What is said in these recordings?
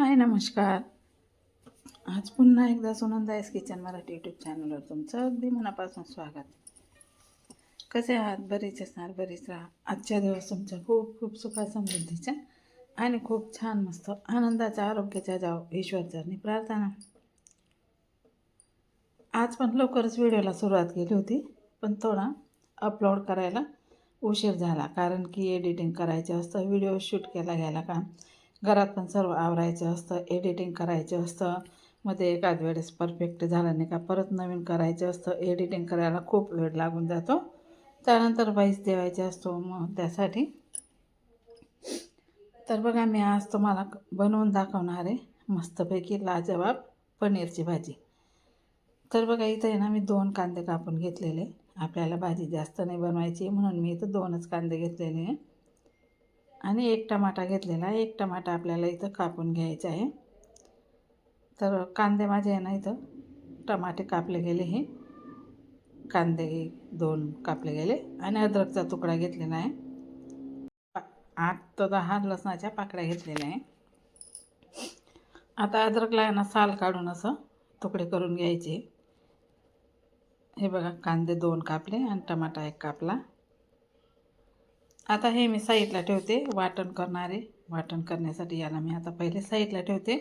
हाय नमस्कार. आज पुन्हा एकदा सुनंदायस किचन मराठी यूट्यूब चॅनलवर तुमचं अगदी मनापासून स्वागत. कसे आहात? बरेच असणार बरेच राहा. आजच्या दिवस तुमच्या खूप खूप सुखा समृद्धीच्या आणि खूप छान मस्त आनंदाच्या आरोग्याच्या जाव ईश्वरचरणी प्रार्थना. आज पण लवकरच व्हिडिओला सुरुवात केली होती पण थोडा अपलोड करायला उशीर झाला कारण की एडिटिंग करायचं असतं व्हिडिओ शूट केला घ्यायला का? घरात पण सर्व आवरायचं असतं एडिटिंग करायचं असतं. मध्ये एखाद वेळेस परफेक्ट झालं नाही का परत नवीन करायचं असतं. एडिटिंग करायला खूप वेळ लागून जातो. त्यानंतर वाईस देवायचा असतो मग त्यासाठी. तर बघा मी आज तुम्हाला बनवून दाखवणार आहे मस्तपैकी लाजवाब पनीरची भाजी. तर बघा इथं आहे ना मी दोन कांदे कापून घेतलेले. आपल्याला भाजी जास्त नाही बनवायची म्हणून मी इथं दोनच कांदे घेतलेले आहे. आणि एक टमाटा घेतलेला आहे. एक टमाटा आपल्याला इथं कापून घ्यायचा आहे. तर कांदे माझे आहे ना इथं. टमाटे कापले गेले हे. कांदे दोन कापले गेले. आणि अद्रकचा तुकडा घेतलेला आहे. पा- आठ तर दहा लसणाच्या पाकळ्या घेतलेल्या आहे. आता अद्रकला आहे ना साल काढून असं तुकडे करून घ्यायचे. हे बघा कांदे दोन कापले आणि टमाटा एक कापला. आता हे मी साईडला ठेवते. वाटण करणारे वाटण करण्यासाठी याला मी आता पहिले साईडला ठेवते.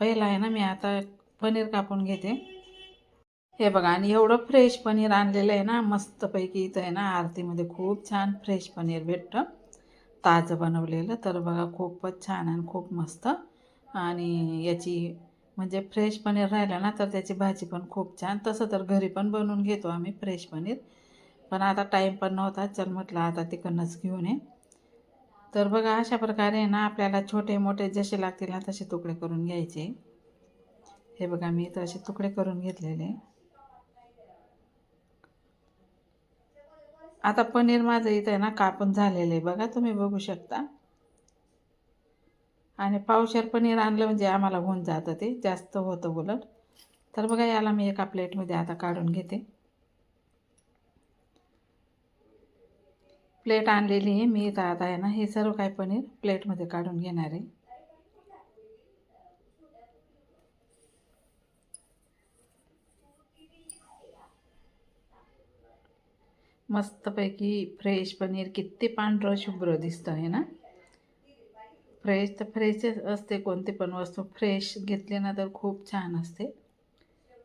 पहिला आहे ना मी आता पनीर कापून घेते. हे बघा आणि एवढं फ्रेश पनीर आणलेलं आहे ना मस्तपैकी इथं आहे ना आरतीमध्ये खूप छान फ्रेश पनीर भेटतं. ताजं बनवलेलं तर बघा खूपच छान आणि खूप मस्त. आणि याची म्हणजे फ्रेश पनीर राहिलं ना तर त्याची भाजी पण खूप छान. तसं तर घरी पण बनवून घेतो आम्ही फ्रेश पनीर. पण आता टाईम पण नव्हता. चल म्हटलं आता तिकडनंच घेऊन ये. तर बघा अशा प्रकारे ना आपल्याला छोटे मोठे जसे लागतील ना तसे तुकडे करून घ्यायचे. हे बघा मी इथं असे तुकडे करून घेतलेले. आता पनीर माझं इथं आहे ना कापून झालेलं आहे. बघा तुम्ही बघू शकता. आणि पावशेर पनीर आणलं म्हणजे आम्हाला होऊन जातं ते. जास्त होतं उलट. तर बघा याला मी एका प्लेटमध्ये आता काढून घेते. प्लेट आणलेली आहे. मी इथं आता आहे ना हे सर्व काय पनीर प्लेटमध्ये काढून घेणार आहे. मस्तपैकी फ्रेश पनीर किती पांढरं शुभ्र दिसतं आहे ना? फ्रेश तर फ्रेशच असते कोणती पण वस्तू फ्रेश घेतली ना तर खूप छान असते.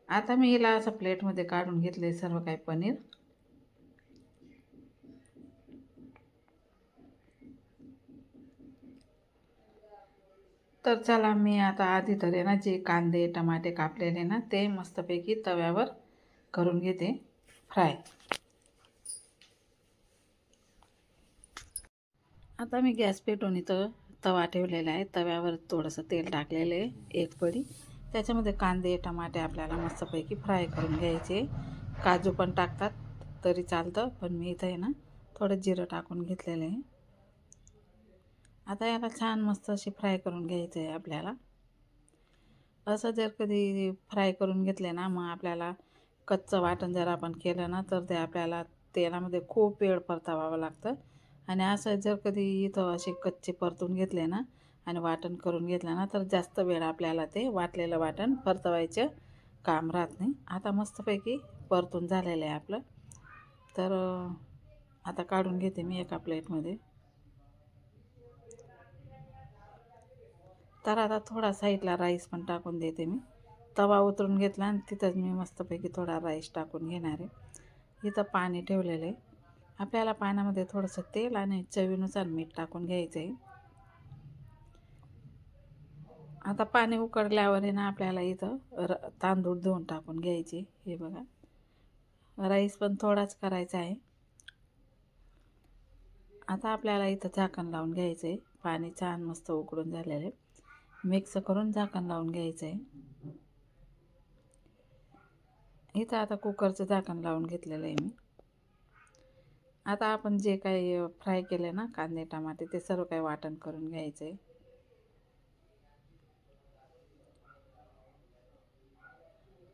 आता मी हिला असं प्लेटमध्ये काढून घेतले सर्व काही पनीर. तर चला मी आता आधी तर आहे ना जे कांदे टमाटे कापलेले ना ते मस्तपैकी तव्यावर करून घेते. फ्राय. आता मी गॅस पेटून इथं तवा ठेवलेला आहे. तव्यावर थोडंसं तेल टाकलेलं आहे एक पडी त्याच्यामध्ये कांदे टमाटे आपल्याला मस्तपैकी फ्राय करून घ्यायचे. काजू पण टाकतात तरी चालतं पण मी इथं आहे ना थोडं जिरं टाकून घेतलेलं आहे. आता याला छान मस्त अशी फ्राय करून घ्यायचं आहे आपल्याला. असं जर कधी फ्राय करून घेतले ना मग आपल्याला कच्चं वाटण जर आपण केलं ना तर ते आपल्याला तेलामध्ये खूप वेळ परतावावं लागतं. आणि असं जर कधी इथं असे कच्चे परतून घेतले ना आणि वाटण करून घेतलं ना तर जास्त वेळ आपल्याला ते वाटलेलं वाटण परतवायचं काम राहत नाही. आता मस्तपैकी परतून झालेलं आहे आपलं. तर आता काढून घेते मी एका प्लेटमध्ये. तर आता थोडा साईडला राईस पण टाकून देते मी. तवा उतरून घेतला आणि तिथंच मी मस्तपैकी थोडा राईस टाकून घेणार आहे. इथं पाणी ठेवलेलं आहे. आपल्याला पाण्यामध्ये थोडंसं तेल आणि चवीनुसार मीठ टाकून घ्यायचं आहे. आता पाणी उकडल्यावर आहे ना आपल्याला इथं र तांदूळ धुवून टाकून घ्यायचे हे बघा. राईस पण थोडाच करायचा आहे. आता आपल्याला इथं झाकण लावून घ्यायचं आहे. पाणी छान मस्त उकडून झालेलं आहे. मिक्स करून झाकण लावून घ्यायचं आहे इथं आता कुकरचं झाकण लावून घेतलेलं आहे मी. आता आपण जे काही फ्राय केले ना कांदे टमाटे ते सर्व काही वाटण करून घ्यायचं आहे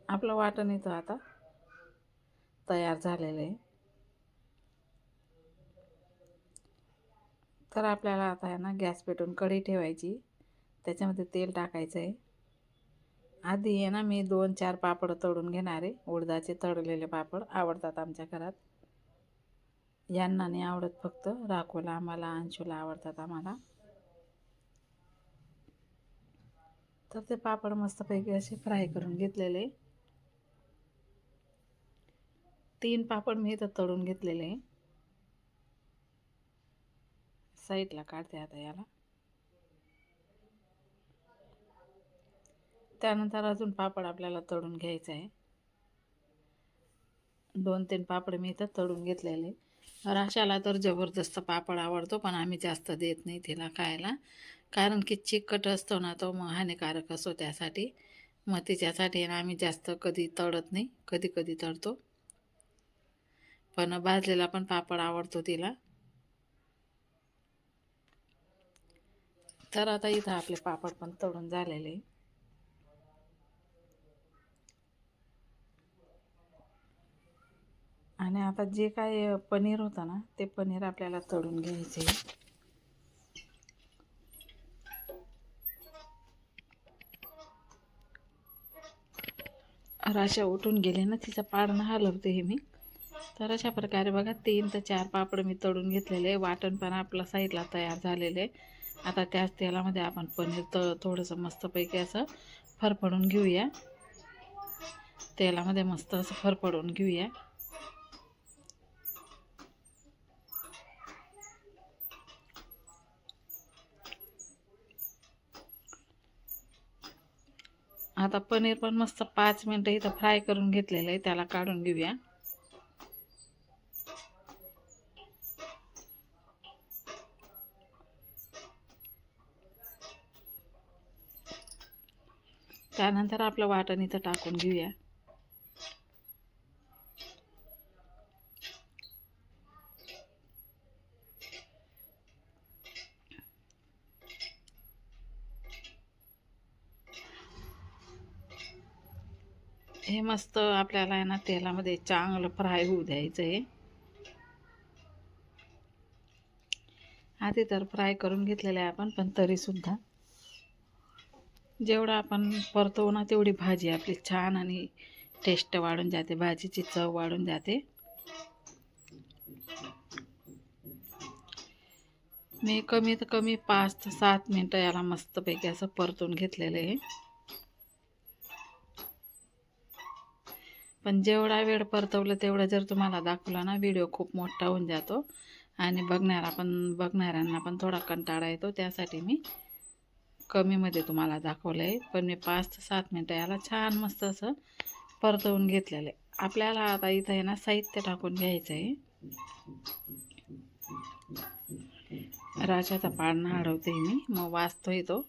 आपलं वाटण इथं आता तयार झालेलं आहे. तर आपल्याला आता आहे ना गॅस पेटून कढी ठेवायची. त्याच्यामध्ये तेल टाकायचं आहे आधी आहे ना मी दोन चार पापड तळून घेणार आहे. उडदाचे तळलेले पापड आवडतात आमच्या घरात. यांना नाही आवडत फक्त राखोला आम्हाला अंशूला आवडतात आम्हाला. तर ते पापड मस्तपैकी असे फ्राय करून घेतलेले. तीन पापड मी इथं तळून घेतलेले. साईडला काढते आता याला. त्यानंतर अजून पापड आपल्याला तळून घ्यायचं आहे. दोन तीन पापड मी इथं तळून घेतलेले. राशाला तर जबरदस्त पापड आवडतो पण आम्ही जास्त देत नाही तिला खायला. कारण की चिकट असतो ना तो मग हानिकारक असतो त्यासाठी. मग तिच्यासाठी ना आम्ही जास्त कधी तळत नाही कधी कधी तळतो. पण भाजलेला पण पापड आवडतो तिला. तर आता इथं आपले पापड पण तळून झालेले. आणि आता जे काय पनीर होतं ना ते पनीर आपल्याला तळून घ्यायचे राशा उठून गेले ना तिचा पाडणं हलवते हे मी. तर अशा प्रकारे बघा तीन ते चार पापड मी तळून घेतलेले. वाटण पण आपलं साईडला तयार झालेले. आता त्याच तेलामध्ये आपण पनीर त थोडंसं मस्तपैकी असं फरफडून घेऊया. तेलामध्ये मस्त असं फरफडून घेऊया. आता पनीर पण मस्त पाच मिनटं इथं फ्राय करून घेतलेलं आहे त्याला काढून घेऊया. त्यानंतर आपलं वाटण इथं टाकून घेऊया. हे मस्त आपल्याला आहे ना तेलामध्ये चांगलं फ्राय होऊ द्यायचं आहे आधी तर फ्राय करून घेतलेलं आहे आपण पण तरीसुद्धा जेवढं आपण परतवू ना तेवढी भाजी आपली छान आणि टेस्ट वाढून जाते भाजीची चव वाढून जाते. मी कमीत कमी पाच ते सात मिनटं याला मस्तपैकी असं परतून घेतलेलं आहे. पण जेवढा वेळ परतवलं तेवढं जर तुम्हाला दाखवला ना व्हिडिओ खूप मोठा होऊन जातो. आणि बघणारा पण बघणाऱ्यांना पण थोडा कंटाळा येतो. त्यासाठी मी कमीमध्ये तुम्हाला दाखवलं आहे पण मी पाच ते सात मिनटं याला छान मस्त असं परतवून घेतलेलं आहे. आपल्याला आता इथं आहे ना साहित्य टाकून घ्यायचं आहे राजाचा पाळणा अडवते मी. मग वाचतोय तो.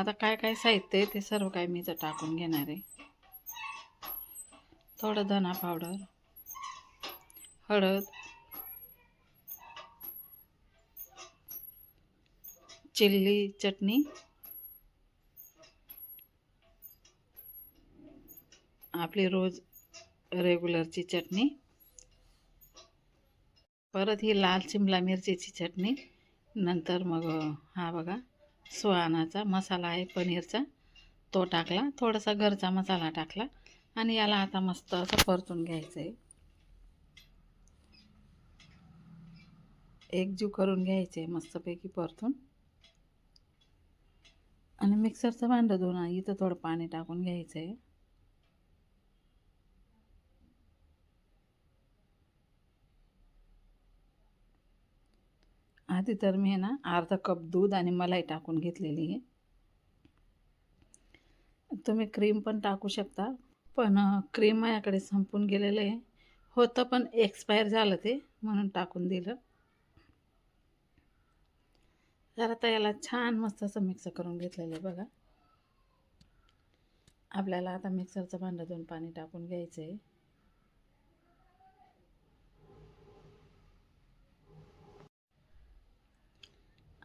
आता काय काय साहित्य आहे ते सर्व काय मी इथं टाकून घेणार आहे. थोडं धना पावडर हळद चिल्ली चटणी आपली रोज रेग्युलरची चटणी परत ही लाल शिमला मिरचीची चटणी नंतर मग हा बघा सुहानाचा मसाला आहे पनीरचा. तो टाकला थोडासा घरचा मसाला टाकला आणि याला आता मस्त असं परतून घ्यायचं आहे एकजीव करून घ्यायचे मस्तपैकी परतून. आणि मिक्सरचं भांडं धुवून इथं थोडं पाणी टाकून घ्यायचं आहे आधी तर मी ना अर्धा कप दूध आणि मलाई टाकून घेतलेली आहे. तुम्ही क्रीम पण टाकू शकता पण क्रीम माझ्याकडे संपून गेलेलं आहे. होतं पण एक्सपायर झालं ते म्हणून टाकून दिलं. तर आता याला छान मस्त असं मिक्स करून घेतलेलं आहे बघा. आपल्याला आता मिक्सरचं भांडं दोन पाणी टाकून घ्यायचं आहे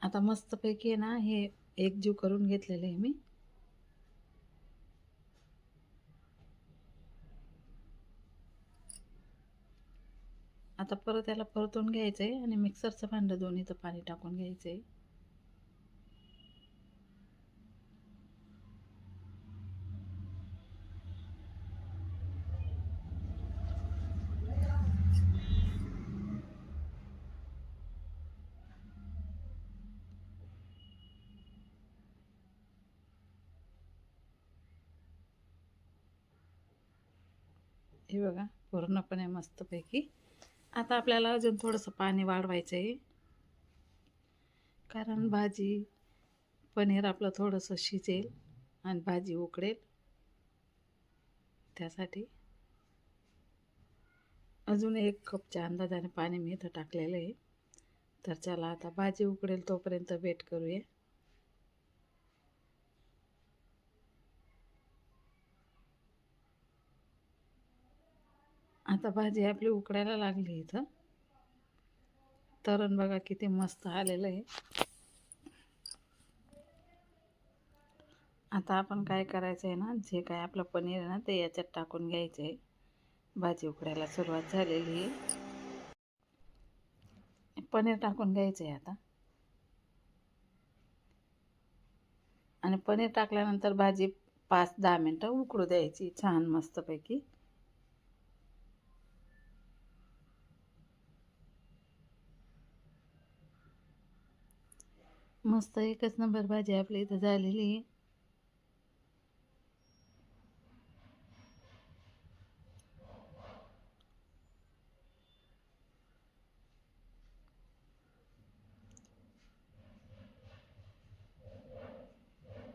आता मस्तपैकी आहे ना हे एकजीव करून घेतलेलं आहे मी. आता परत त्याला परतून घ्यायचं आहे आणि मिक्सरचं भांडं दोन्हीचं पाणी टाकून घ्यायचं आहे हे बघा पूर्णपणे मस्तपैकी. आता आपल्याला अजून थोडंसं पाणी वाढवायचं आहे कारण भाजी पनीर आपलं थोडंसं शिजेल आणि भाजी उकडेल. त्यासाठी अजून एक कपच्या अंदाजाने पाणी मी इथं टाकलेलं आहे. तर चला आता भाजी उकडेल तोपर्यंत वेट करूया. आता भाजी आपली उकडायला लागली इथं. तरण बघा किती मस्त आलेलं आहे. आता आपण काय करायचं आहे ना जे काय आपलं पनीर आहे ना ते याच्यात टाकून घ्यायचं आहे भाजी उकडायला सुरुवात झालेली आहे. पनीर टाकून घ्यायचं आहे आता. आणि पनीर टाकल्यानंतर भाजी पाच दहा मिनटं उकडू द्यायची छान मस्तपैकी. मस्त एकच नंबर भाजी आपली इथं झालेली आहे.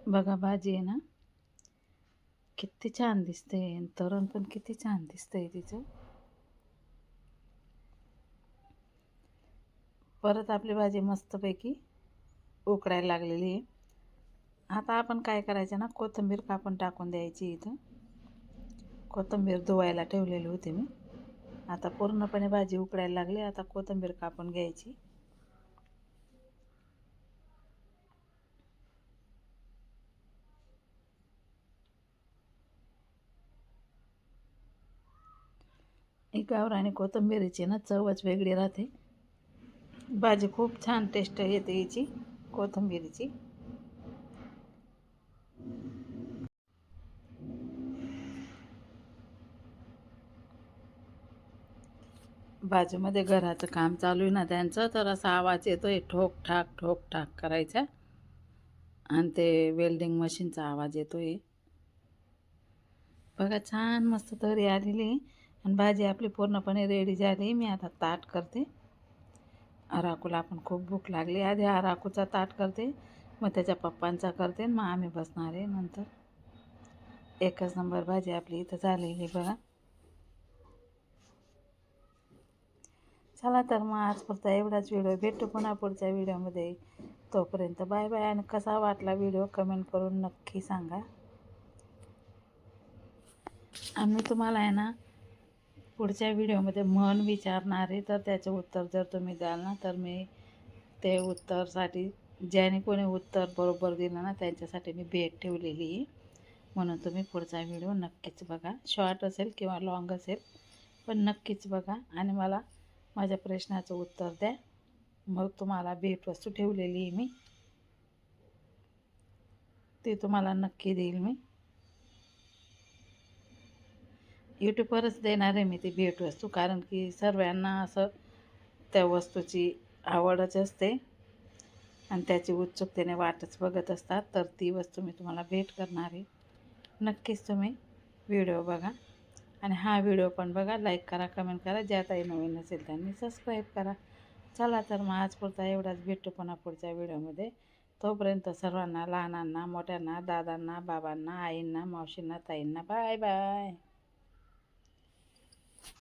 बघा भाजी आहे ना? किती छान दिसते तरण पण किती छान दिसतंय तिचं. परत आपली भाजी मस्तपैकी उकडायला लागलेली आहे. आता आपण काय करायचं ना कोथिंबीर कापून टाकून द्यायची इथं. कोथिंबीर धुवायला ठेवलेली होती मी. आता पूर्णपणे भाजी उकडायला लागली आता कोथिंबीर कापून घ्यायची. गावर आणि कोथिंबीरीची ना चवच वेगळी राहते. भाजी खूप छान टेस्ट येते याची कोथिंबीरची. बाजूमध्ये घराचं काम चालू आहे ना त्यांचं तर असा आवाज येतो आहे ठोक ठाक ठोक ठाक करायचा. आणि ते वेल्डिंग मशीनचा आवाज येतो आहे बघा छान मस्त तरी आलेली आणि भाजी आपली पूर्णपणे रेडी झाली मी आता ताट करते. अराकूला आपण खूप भूक लागली. आधी अराकूचा ताट करते मग त्याच्या पप्पांचा करते मग आम्ही बसणार आहे नंतर. एकच नंबर भाजी आपली इथं झालेली बघा. चला तर मग आज एवढाच व्हिडिओ. भेटू पुन्हा पुढच्या व्हिडिओमध्ये. तोपर्यंत बाय बाय आणि कसा वाटला व्हिडिओ कमेंट करून नक्की सांगा. आम्ही तुम्हाला आहे ना पुढच्या व्हिडिओमध्ये मन विचारणार आहे तर त्याचं उत्तर जर तुम्ही द्याल ना तर मी ते उत्तरसाठी ज्याने कोणी उत्तर बरोबर दिलं ना त्यांच्यासाठी मी भेट ठेवलेली आहे. म्हणून तुम्ही पुढचा व्हिडिओ नक्कीच बघा. शॉर्ट असेल किंवा लॉंग असेल पण नक्कीच बघा. आणि मला माझ्या प्रश्नाचं उत्तर द्या. मग तुम्हाला भेटवस्तू ठेवलेली आहे मी. ती तुम्हाला नक्की देईल मी. यूट्यूबवरच देणार आहे मी ती भेटवस्तू कारण की सर्वांना असं त्या वस्तूची आवडच असते आणि त्याची उत्सुकतेने वाटच बघत असतात. तर ती वस्तू मी तुम्हाला भेट करणार आहे. नक्कीच तुम्ही व्हिडिओ बघा आणि हा व्हिडिओ पण बघा. लाईक करा कमेंट करा. ज्यातही नवीन असेल त्यांनी सबस्क्राईब करा. चला तर मग आजपुरता एवढाच भेटतो पुन्हा पुढच्या व्हिडिओमध्ये. तोपर्यंत सर्वांना लहानांना मोठ्यांना दादांना बाबांना आईंना मावशींना ताईंना बाय बाय.